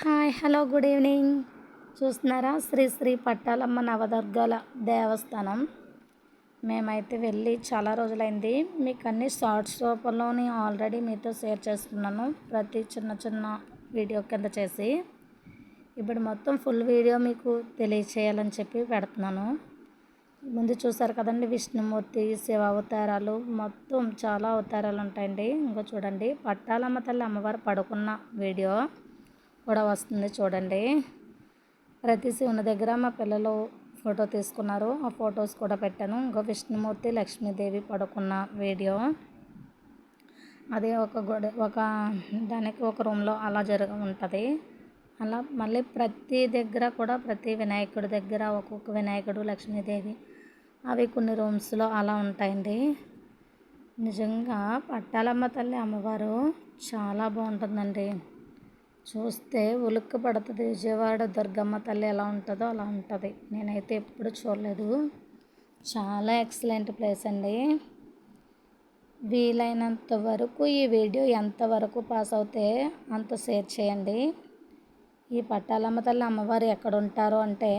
Hi hello good evening. చూస్తున్నారా? శ్రీ శ్రీ పట్టాలమ్మ నవదుర్గల దేవస్థానం. మేమైతే వెళ్ళి చాలా రోజులైంది. మీకు అన్ని షార్ట్స్ రూపంలోని ఆల్రెడీ మీతో షేర్ చేసుకున్నాను. ప్రతి చిన్న చిన్న వీడియో కింద చేసి. ఇప్పుడు మొత్తం ఫుల్ వీడియో మీకు తెలియచేయాలని చెప్పి పెడుతున్నాను. ముందు చూసారు కదండి విష్ణుమూర్తి శివ అవతారాలు. మొత్తం చాలా అవతారాలు ఉంటాయండి. ఇంకో చూడండి. పట్టాలమ్మ తల్లి అమ్మవారు పడుకున్న వీడియో. కూడా వస్తుంది చూడండి. ప్రతి శివుని దగ్గర మా పిల్లలు ఫోటో తీసుకున్నారు. ఆ ఫొటోస్ కూడా పెట్టాను. ఇంకో విష్ణుమూర్తి లక్ష్మీదేవి పడుకున్న వీడియో. అదే ఒక గుడి ఒక దానికి ఒక రూమ్లో అలా జరగ ఉంటుంది. అలా మళ్ళీ ప్రతి దగ్గర కూడా ప్రతి వినాయకుడి దగ్గర ఒక్కొక్క వినాయకుడు లక్ష్మీదేవి అవి కొన్ని రూమ్స్లో అలా ఉంటాయండి. నిజంగా పట్టాలమ్మ తల్లి అమ్మవారు చాలా బాగుంటుందండి. చూస్తే ఉలుక్కు పడుతుంది. విజయవాడ దుర్గమ్మ తల్లి ఎలా ఉంటుందో అలా ఉంటుంది. నేనైతే ఎప్పుడు చూడలేదు. చాలా ఎక్సలెంట్ ప్లేస్ అండి. వీలైనంత వరకు ఈ వీడియో ఎంతవరకు పాస్ అవుతే అంత షేర్ చేయండి. ఈ పట్టాలమ్మ తల్లి అమ్మవారు ఎక్కడ ఉంటారు అంటే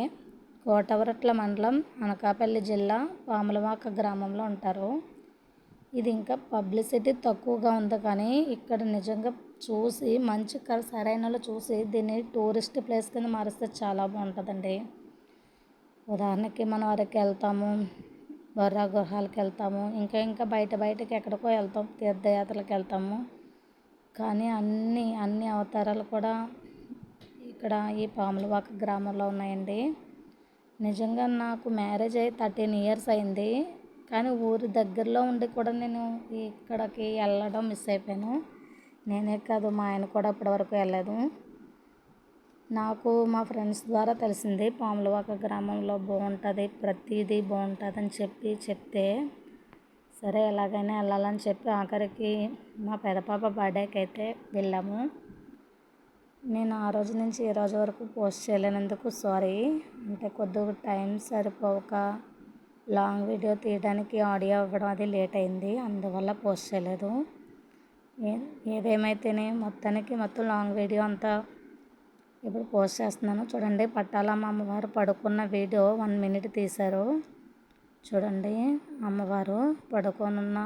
కోటవరట్ల మండలం అనకాపల్లి జిల్లా పాములవాక గ్రామంలో ఉంటారు. ఇది ఇంకా పబ్లిసిటీ తక్కువగా ఉంది కానీ ఇక్కడ నిజంగా చూసి మంచి సరైన చూసి దీన్ని టూరిస్ట్ ప్లేస్ కింద మారిస్తే చాలా బాగుంటుందండి. ఉదాహరణకి మనం అరకు వెళ్తాము బొర్రా గుహాలకు వెళ్తాము ఇంకా ఇంకా బయట బయటకి ఎక్కడికో వెళ్తాం తీర్థయాత్రలకు వెళ్తాము. కానీ అన్ని అన్ని అవతారాలు కూడా ఇక్కడ ఈ పాములవాక గ్రామంలో ఉన్నాయండి. నిజంగా నాకు మ్యారేజ్ అయ్యి థర్టీన్ ఇయర్స్ అయింది. కానీ ఊరి దగ్గరలో ఉండి కూడా నేను ఇక్కడికి వెళ్ళడం మిస్ అయిపోయాను. నేనే కాదు మా ఆయన కూడా ఇప్పటివరకు వెళ్ళలేదు. నాకు మా ఫ్రెండ్స్ ద్వారా తెలిసింది పాములవాక గ్రామంలో బాగుంటుంది ప్రతిదీ బాగుంటుంది అని చెప్పి చెప్తే సరే ఎలాగైనా వెళ్ళాలని చెప్పి ఆఖరికి మా పెదపాప బర్త్డేకి అయితే వెళ్ళాము. నేను ఆ రోజు నుంచి ఈ రోజు వరకు పోస్ట్ చేయలేనందుకు సారీ. అంటే కొద్దిగా టైం సరిపోక లాంగ్ వీడియో తీయడానికి ఆడియో అవ్వడం అది లేట్ అయింది అందువల్ల పోస్ట్ చేయలేదు. ఏదేమైతేనే మొత్తానికి మొత్తం లాంగ్ వీడియో అంతా ఇప్పుడు పోస్ట్ చేస్తున్నాను. చూడండి పట్టాలమ్మ అమ్మవారు పడుకున్న వీడియో వన్ మినిట్ తీశారు. చూడండి అమ్మవారు పడుకోనున్న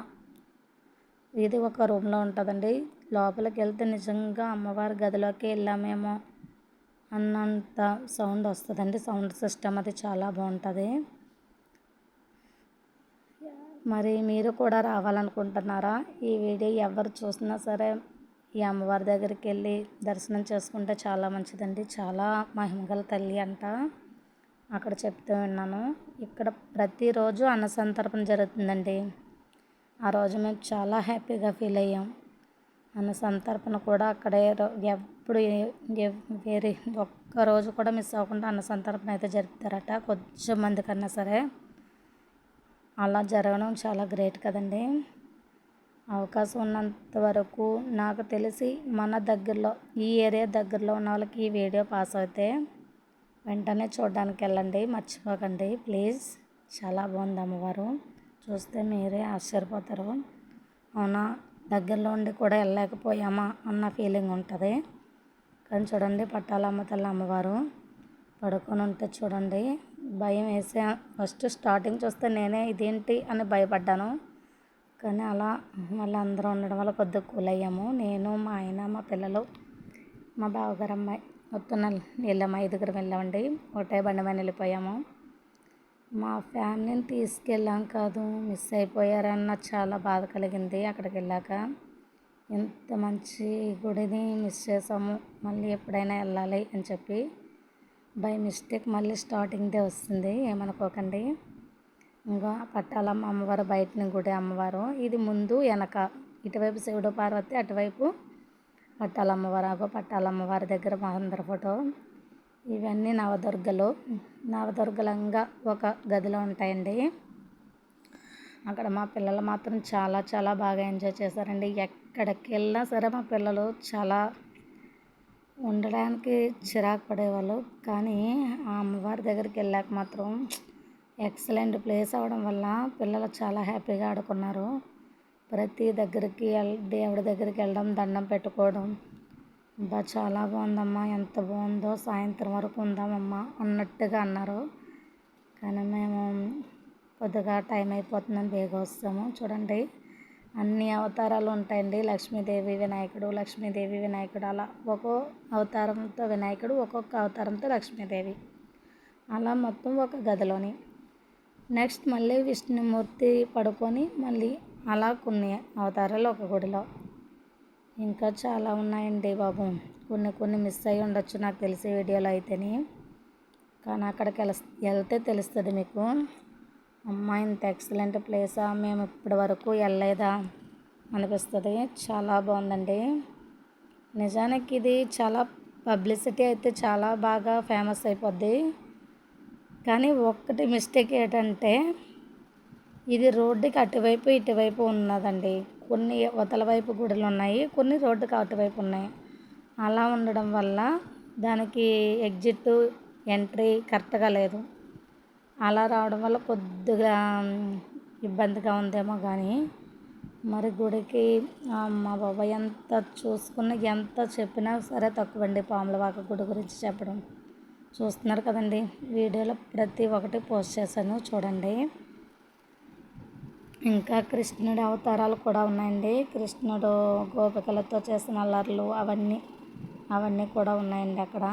ఇది ఒక రూమ్లో ఉంటుందండి. లోపలికి వెళ్తే నిజంగా అమ్మవారి గదిలోకి వెళ్ళామేమో అన్నంత సౌండ్ వస్తుందండి. సౌండ్ సిస్టమ్ అది చాలా బాగుంటుంది. మరి మీరు కూడా రావాలనుకుంటున్నారా? ఈ వీడియో ఎవరు చూసినా సరే ఈ అమ్మవారి దగ్గరికి వెళ్ళి దర్శనం చేసుకుంటే చాలా మంచిదండి. చాలా మహిమగల తల్లి అంట. అక్కడ చెప్తూ విన్నాను ఇక్కడ ప్రతిరోజు అన్నసంతర్పణ జరుగుతుందండి. ఆ రోజు మేము చాలా హ్యాపీగా ఫీల్ అయ్యాం. అన్న సంతర్పణ కూడా అక్కడే ఎప్పుడు వేరే ఒక్కరోజు కూడా మిస్ అవ్వకుండా అన్న సంతర్పణ అయితే జరుపుతారట. కొంచెం మందికన్నా సరే. అలా జరగడం చాలా గ్రేట్ కదండి. అవకాశం ఉన్నంత వరకు నాకు తెలిసి మన దగ్గరలో ఈ ఏరియా దగ్గరలో ఉన్న వాళ్ళకి ఈ వీడియో పాస్ అయితే వెంటనే చూడడానికి వెళ్ళండి మర్చిపోకండి. ప్లీజ్. చాలా బాగుంది అమ్మవారు. చూస్తే మీరే ఆశ్చర్యపోతారు. అవునా? దగ్గరలో ఉండి కూడా వెళ్ళలేకపోయామా అన్న ఫీలింగ్ ఉంటుంది. కానీ చూడండి పట్టాలమ్మ తల్లి అమ్మవారు పడుకొని ఉంటే చూడండి. భయం వేసా. ఫస్ట్ స్టార్టింగ్ చూస్తే నేనే ఇదేంటి అని భయపడ్డాను. కానీ అలా మళ్ళీ అందరూ ఉండడం వల్ల కొద్దిగా కూల్ అయ్యాము. నేను మా ఆయన మా పిల్లలు మా బావగారు అమ్మాయి మొత్తం వెళ్ళాము. ఐదుగురు వెళ్ళామండి. ఒకటే బండి మీద వెళ్ళిపోయాము. మా ఫ్యామిలీని తీసుకెళ్ళాం కాదు. మిస్ అయిపోయారన్న చాలా బాధ కలిగింది అక్కడికి వెళ్ళాక. ఎంత మంచి గుడిని మిస్ చేసాము. మళ్ళీ ఎప్పుడైనా వెళ్ళాలి అని చెప్పి బై మిస్టేక్ మళ్ళీ స్టార్టింగ్దే వస్తుంది. ఏమనుకోకండి. ఇంకా పట్టాలమ్మ అమ్మవారు బయటని గుడి అమ్మవారు. ఇది ముందు వెనక. ఇటువైపు శివుడు పార్వతి అటువైపు పట్టాలమ్మవారు పట్టాలమ్మవారి దగ్గర మహేంద్ర ఫోటో. ఇవన్నీ నవదుర్గలు. నవదుర్గలంగా ఒక గదిలో ఉంటాయండి. అక్కడ మా పిల్లలు మాత్రం చాలా చాలా బాగా ఎంజాయ్ చేశారండి. ఎక్కడికి వెళ్ళినా సరే మా పిల్లలు చాలా ఉండడానికి చిరాకు పడేవాళ్ళు. కానీ ఆ అమ్మవారి దగ్గరికి వెళ్ళాక మాత్రం ఎక్సలెంట్ ప్లేస్ అవడం వల్ల పిల్లలు చాలా హ్యాపీగా ఆడుకున్నారు. ప్రతి దగ్గరికి దేవుడి దగ్గరికి వెళ్ళడం దండం పెట్టుకోవడం బా చాలా బాగుందమ్మా ఎంత బాగుందో సాయంత్రం వరకు ఉందామమ్మా అన్నట్టుగా అన్నారు. కానీ మేము కొద్దిగా టైం అయిపోతుందని బేగా వస్తాము. చూడండి. అన్ని అవతారాలు ఉంటాయండి. లక్ష్మీదేవి వినాయకుడు లక్ష్మీదేవి వినాయకుడు అలా ఒక్కో అవతారంతో వినాయకుడు ఒక్కొక్క అవతారంతో లక్ష్మీదేవి. అలా మొత్తం ఒక గదిలోని. నెక్స్ట్ మళ్ళీ విష్ణుమూర్తి పడుకొని మళ్ళీ అలా కొన్ని అవతారాలు ఒక గుడిలో. ఇంకా చాలా ఉన్నాయండి బాబు. కొన్ని కొన్ని మిస్ అయ్యి ఉండొచ్చు నాకు తెలిసే వీడియోలో అయితేనే. కానీ అక్కడికి వెళ వెళ్తే తెలుస్తుంది మీకు. అమ్మ ఇంత ఎక్సలెంట్ ప్లేసా మేము ఇప్పటి వరకు వెళ్ళలేదా? అనిపిస్తుంది. చాలా బాగుందండి. నిజానికి ఇది చాలా పబ్లిసిటీ అయితే చాలా బాగా ఫేమస్ అయిపోద్ది. కానీ ఒక్కటి మిస్టేక్ ఏంటంటే ఇది రోడ్డుకి అటువైపు ఇటువైపు ఉన్నదండి. కొన్ని అవతల వైపు గుడులు ఉన్నాయి కొన్ని రోడ్డుకి అటువైపు ఉన్నాయి. అలా ఉండడం వల్ల దానికి ఎగ్జిట్ ఎంట్రీ కరెక్ట్గా లేదు. అలా రావడం వల్ల కొద్దిగా ఇబ్బందిగా ఉందేమో కానీ మరి గుడికి మా బాబాయ్ ఎంత చూసుకున్న ఎంత చెప్పినా సరే తక్కువండి పాములవాక గుడి గురించి చెప్పడం. చూస్తున్నారు కదండి వీడియోలో ప్రతి ఒక్కటి పోస్ట్ చేశాను చూడండి. ఇంకా కృష్ణుడి అవతారాలు కూడా ఉన్నాయండి. కృష్ణుడు గోపికలతో చేసిన అల్లర్లు అవన్నీ అవన్నీ కూడా ఉన్నాయండి అక్కడ.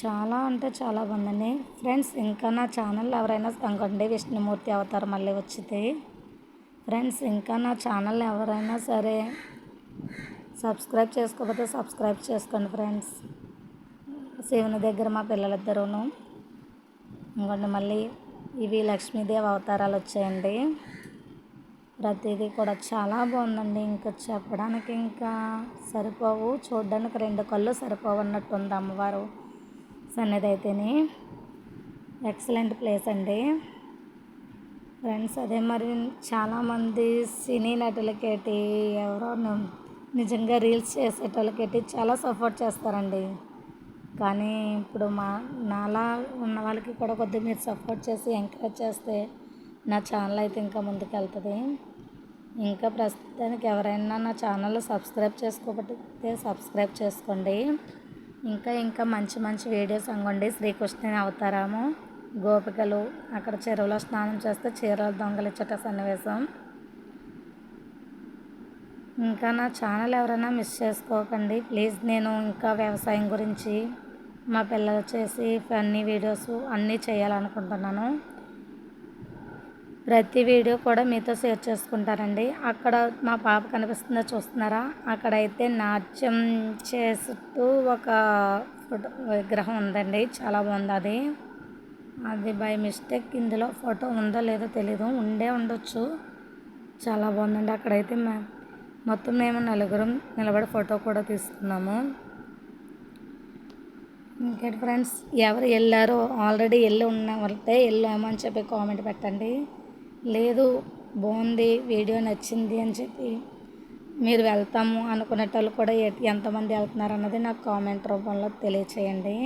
చాలా అంటే చాలా బాగుందండి ఫ్రెండ్స్ ఇంకా నా ఛానల్ ఎవరైనా అనుకోండి విష్ణుమూర్తి అవతారం మళ్ళీ వచ్చింది ఫ్రెండ్స్ ఇంకా నా ఛానల్ ఎవరైనా సరే సబ్స్క్రైబ్ చేసుకోకపోతే సబ్స్క్రైబ్ చేసుకోండి ఫ్రెండ్స్ శివుని దగ్గర మా పిల్లలిద్దరూను. ఇంకోండి మళ్ళీ ఇవి లక్ష్మీదేవి అవతారాలు వచ్చాయండి. ప్రతిదీ కూడా చాలా బాగుందండి. ఇంకా చెప్పడానికి ఇంకా సరిపోవు. చూడడానికి రెండు కళ్ళు సరిపోవు అన్నట్టు ఉంది అమ్మవారు. సన్నిధి అయితేనే ఎక్సలెంట్ ప్లేస్ అండి. ఫ్రెండ్స్ అదే మరి చాలామంది సినీ నటులకేటి ఎవరో నిజంగా రీల్స్ చేసేటోళ్ళకేటి చాలా సపోర్ట్ చేస్తారండి. కానీ ఇప్పుడు మా నాలా ఉన్న వాళ్ళకి కూడా కొద్దిగా మీరు సపోర్ట్ చేసి ఎంకరేజ్ చేస్తే నా ఛానల్ అయితే ఇంకా ముందుకు వెళ్తుంది ఇంకా ప్రస్తుతానికి ఎవరైనా నా ఛానల్ సబ్స్క్రైబ్ చేసుకోకపోతే సబ్స్క్రైబ్ చేసుకోండి. ఇంకా ఇంకా మంచి మంచి వీడియోస్ అంగండి శ్రీకృష్ణుని అవతారము గోపికలు అక్కడ చెరువులో స్నానం చేస్తే చీరలు దొంగలిచ్చట సన్నివేశం. ఇంకా నా ఛానల్ ఎవరైనా మిస్ చేసుకోకండి. ప్లీజ్ నేను ఇంకా వ్యవసాయం గురించి మా పిల్లలు చేసి ఫన్నీ వీడియోస్ అన్నీ చేయాలనుకుంటున్నాను. ప్రతి వీడియో కూడా మీతో షేర్ చేసుకుంటారండి అక్కడ మా పాప కనిపిస్తుందో చూస్తున్నారా? అక్కడైతే నాట్యం చేస్తూ ఒక ఫోటో విగ్రహం ఉందండి. చాలా బాగుంది అది. అది బై మిస్టేక్ ఇందులో ఫోటో ఉందో లేదో తెలీదు. ఉండే ఉండొచ్చు. చాలా బాగుందండి. అక్కడైతే మొత్తం మేము నలుగురం నిలబడి ఫోటో కూడా తీసుకున్నాము. ఇంకేంటి ఫ్రెండ్స్? ఎవరు వెళ్ళారో ఆల్రెడీ వెళ్ళి ఉన్న వాళ్ళతే వెళ్ళాము అని చెప్పి కామెంట్ పెట్టండి. లేదు బాగుంది వీడియో నచ్చింది అని చెప్పి మీరు వెళ్తాము అనుకునేటోళ్ళు కూడా ఎంతమంది వెళ్తున్నారు అన్నది నాకు కామెంట్ రూపంలో తెలియచేయండి.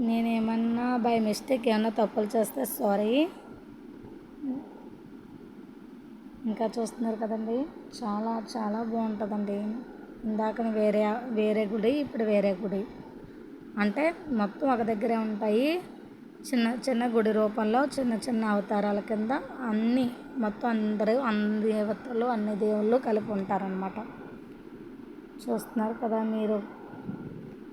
నేనేమన్నా బై మిస్టేక్ ఏమన్నా తప్పులు చేస్తే సారీ. ఇంకా చూస్తున్నారు కదండి చాలా చాలా బాగుంటుందండి. ఇందాక వేరే వేరే గుడి ఇప్పుడు వేరే గుడి. అంటే మొత్తం ఒక దగ్గరే ఉంటాయి. చిన్న చిన్న గుడి రూపంలో చిన్న చిన్న అవతారాల కింద అన్నీ మొత్తం అందరూ అన్ని దేవతలు అన్ని దేవుళ్ళు కలిపి ఉంటారనమాట చూస్తున్నారు కదా మీరు.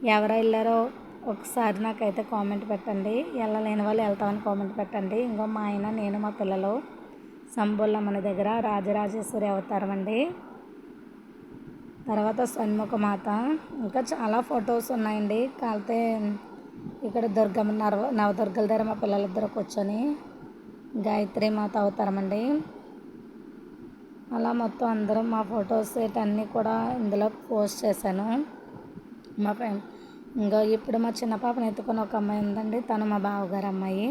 ఎవరు వెళ్ళారో ఒకసారి నాకైతే కామెంట్ పెట్టండి. వెళ్ళలేని వాళ్ళు వెళ్తామని కామెంట్ పెట్టండి. ఇంకో మా ఆయన నేను మా పిల్లలు సంబుల్లమ్మని దగ్గర రాజరాజేశ్వరి అవతారం అండి. తర్వాత షణ్ముఖ మాత ఇంకా చాలా ఫొటోస్ ఉన్నాయండి. కాకపోతే ఇక్కడ దుర్గమ్మ నవ నవదుర్గల దగ్గర మా పిల్లలిద్దరు కూర్చొని గాయత్రి మాత అవతారమండి. అలా మొత్తం అందరం మా ఫొటోస్ ఇటన్నీ కూడా ఇందులో పోస్ట్ చేశాను. మా ఫ్రెండ్ ఇంకా ఇప్పుడు మా చిన్న పాపను ఎత్తుకొని ఒక అమ్మాయి ఉందండి తను మా బావగారు అమ్మాయి.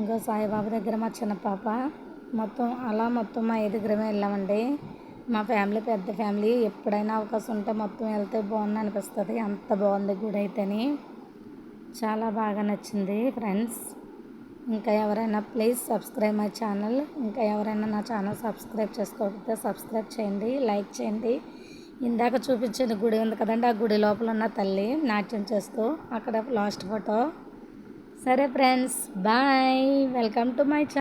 ఇంకా సాయిబాబా దగ్గర మా చిన్న పాప. మొత్తం అలా మొత్తం మా ఐదుగురమే వెళ్ళామండి. మా ఫ్యామిలీ పెద్ద ఫ్యామిలీ ఎప్పుడైనా అవకాశం ఉంటే మొత్తం వెళ్తే బాగుంది అనిపిస్తుంది. అంత బాగుంది గుడి అయితేని. చాలా బాగా నచ్చింది ఫ్రెండ్స్. ఇంకా ఎవరైనా ప్లీజ్ సబ్స్క్రైబ్ మై ఛానల్. ఇంకా ఎవరైనా నా ఛానల్ సబ్స్క్రైబ్ చేసుకోకపోతే సబ్స్క్రైబ్ చేయండి లైక్ చేయండి. ఇందాక చూపించింది గుడి ఉంది కదండి ఆ గుడి లోపల ఉన్న తల్లి నాట్యం చేస్తూ అక్కడ లాస్ట్ ఫోటో. సరే friends bye. Welcome to my channel